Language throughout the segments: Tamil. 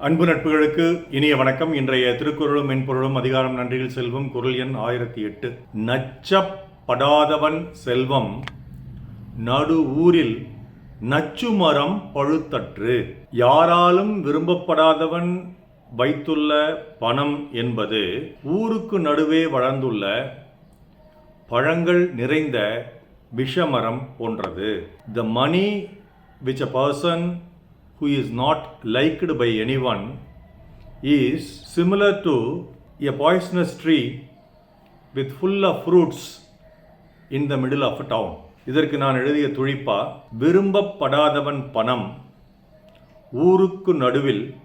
அன்பு நட்புகளுக்கு இனிய வணக்கம். இன்றைய திருக்குறளும் மென்பொருளும் அதிகாரம் நன்றியில் செல்வம். குரல் எண் ஆயிரத்தி எட்டு. நச்சப்படாதவன் செல்வம் நடு ஊரில் நச்சுமரம் பழுத்தற்று. யாராலும் விரும்பப்படாதவன் வைத்துள்ள பணம் என்பது ஊருக்கு நடுவே வளர்ந்துள்ள பழங்கள் நிறைந்த விஷமரம் போன்றது. The money which a person who is not liked by anyone is similar to a poisonous tree with full of fruits in the middle of a town. இதற்கு நான் எழுதிய துழிப்பா விரும்பப்படாதவன் பணம் ஊருக்கு நடுவில்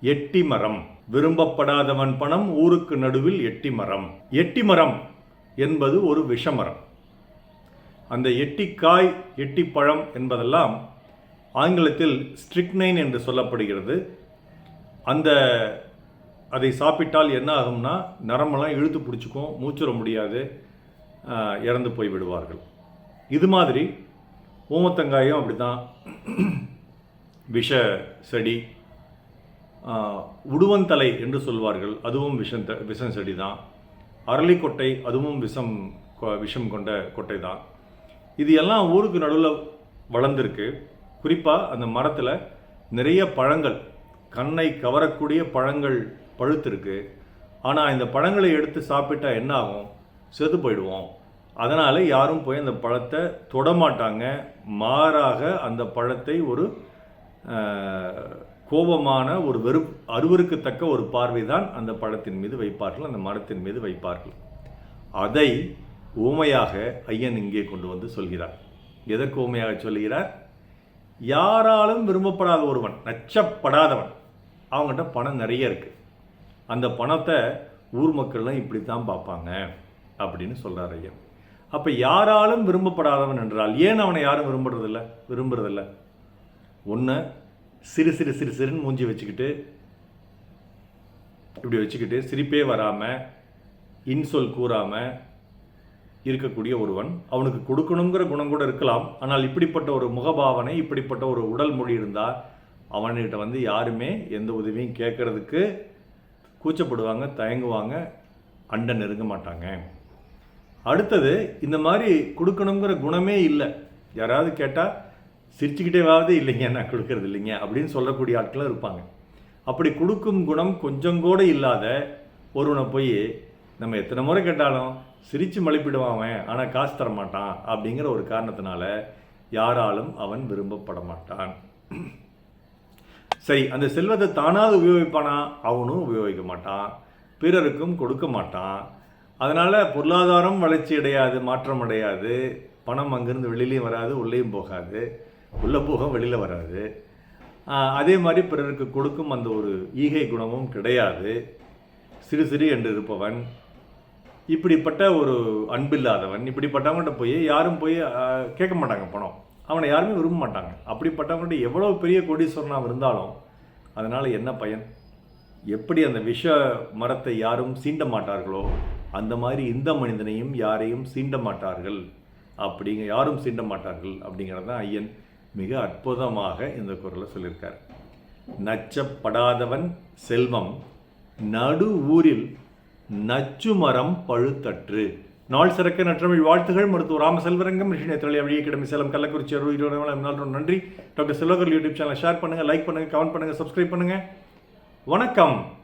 எட்டி மரம். விரும்பப்படாதவன் பணம் ஊருக்கு நடுவில் எட்டி மரம். எட்டி மரம் என்பது ஒரு விஷமரம். அந்த எட்டிக்காய் எட்டிப்பழம் என்பதெல்லாம் ஆங்கிலத்தில் ஸ்ட்ரிக்னைன் என்று சொல்லப்படுகிறது. அந்த அதை சாப்பிட்டால் என்ன ஆகும்னா நரம்பெல்லாம் இழுத்து பிடிச்சிக்கும் மூச்சுற முடியாது இறந்து போய் விடுவார்கள். இது மாதிரி ஊமத்தங்காயும் அப்படி தான் விஷ செடி உடுவந்தலை என்று சொல்வார்கள். அதுவும் விஷம் த- விஷம் செடி தான் அரளிக்கொட்டை அதுவும் விஷம் கொ- விஷம் கொண்ட கொட்டை தான் இது எல்லாம் ஊருக்கு நடுவில் வளர்ந்துருக்கு. குறிப்பாக அந்த மரத்தில் நிறைய பழங்கள் கண்ணை கவரக்கூடிய பழங்கள் பழுத்திருக்கு. ஆனால் இந்த பழங்களை எடுத்து சாப்பிட்டா என்ன ஆகும்? செத்து போயிடுவோம். அதனால் யாரும் போய் அந்த பழத்தை தொடமாட்டாங்க மாறாக அந்த பழத்தை ஒரு கோபமான ஒரு வெறு அருவருக்கத்தக்க ஒரு பார்வை தான் அந்த பழத்தின் மீது வைப்பார்கள் அந்த மரத்தின் மீது வைப்பார்கள். அதை உவமையாக ஐயன் இங்கே கொண்டு வந்து சொல்கிறார். எதற்கு ஊமையாக சொல்கிறார் யாராலும் விரும்பப்படாத ஒருவன் நச்சப்படாதவன். அவங்ககிட்ட பணம் நிறைய இருக்குது அந்த பணத்தை ஊர் மக்கள்லாம் இப்படி தான் பார்ப்பாங்க அப்படின்னு சொல்கிறார் ஐயா அப்போ யாராலும் விரும்பப்படாதவன் என்றால் ஏன் அவனை யாரும் விரும்புறதில்ல? விரும்புறதில்ல. ஒன்று சிறு சிறு சிறு சிறுன்னு மூஞ்சி வச்சுக்கிட்டு இப்படி வச்சுக்கிட்டு சிரிப்பே வராமல் இன்சொல் கூறாமல் இருக்கக்கூடிய ஒருவன் அவனுக்கு கொடுக்கணுங்கிற குணம் கூட இருக்கலாம். ஆனால் இப்படிப்பட்ட ஒரு முகபாவனை இப்படிப்பட்ட ஒரு உடல் மொழி இருந்தால் அவன்கிட்ட வந்து யாருமே எந்த உதவியும் கேட்கறதுக்கு கூச்சப்படுவாங்க தயங்குவாங்க அண்டை நெருங்க மாட்டாங்க. அடுத்தது இந்த மாதிரி கொடுக்கணுங்கிற குணமே இல்லை. யாராவது கேட்டால் சிரிச்சுக்கிட்டேவாவது இல்லைங்க நான் கொடுக்கறது இல்லைங்க அப்படின்னு சொல்லக்கூடிய ஆட்களும் இருப்பாங்க. அப்படி கொடுக்கும் குணம் கொஞ்சம் கூட இல்லாத ஒருவனை போய் நம்ம எத்தனை முறை கேட்டாலும் சிரித்து மலிப்பிடுவான் அவன் ஆனால் காசு தரமாட்டான் அப்படிங்கிற ஒரு காரணத்தினால யாராலும் அவன் விரும்பப்பட மாட்டான். சரி அந்த செல்வத்தை தானாக உபயோகிப்பானா? அவனும் உபயோகிக்க மாட்டான். பிறருக்கும் கொடுக்க மாட்டான். அதனால் பொருளாதாரம் வளர்ச்சி அடையாது மாற்றம் அடையாது. பணம் அங்கேருந்து வெளியிலையும் வராது உள்ளேயும் போகாது. உள்ளே போக வெளியில் வராது. அதே மாதிரி பிறருக்கு கொடுக்கும் அந்த ஒரு ஈகை குணமும் கிடையாது. சிறு சிறு என்று இருப்பவன். இப்படிப்பட்ட ஒரு அன்பில்லாதவன் இப்படிப்பட்டவங்கள்ட்ட போய் யாரும் போய் கேட்க மாட்டாங்க பணம். அவனை யாருமே விரும்ப மாட்டாங்க. அப்படிப்பட்டவங்கள்ட்ட எவ்வளோ பெரிய கோடீஸ்வரனாக இருந்தாலும் அதனால் என்ன பயன்? எப்படி அந்த விஷ மரத்தை யாரும் சீண்ட மாட்டார்களோ அந்த மாதிரி இந்த மனிதனையும் யாரையும் சீண்ட மாட்டார்கள். அப்படிங்க யாரும் சீண்ட மாட்டார்கள் அப்படிங்கிறது தான் ஐயன் மிக அற்புதமாக இந்த குரலை சொல்லியிருக்கார். நச்சப்படாதவன் செல்வம் நடு ஊரில் நச்சுமரம் பழுத்தற்று நாள் சிறக்க நற்றமிழ் வாழ்த்துகள். மருத்துவர் ராம செல்வரங்கம் ரிஷினே தொழில் வழியை கிடமை சேலம் கள்ளக்குறிச்சி அறுபது இருபது நாள் நன்றி. டாக்டர் செல்வகர் யூடியூப் சேனலை ஷேர் பண்ணுங்கள் லைக் பண்ணுங்கள் கமெண்ட் பண்ணுங்கள் சப்ஸ்கிரைப் பண்ணுங்கள் வணக்கம்.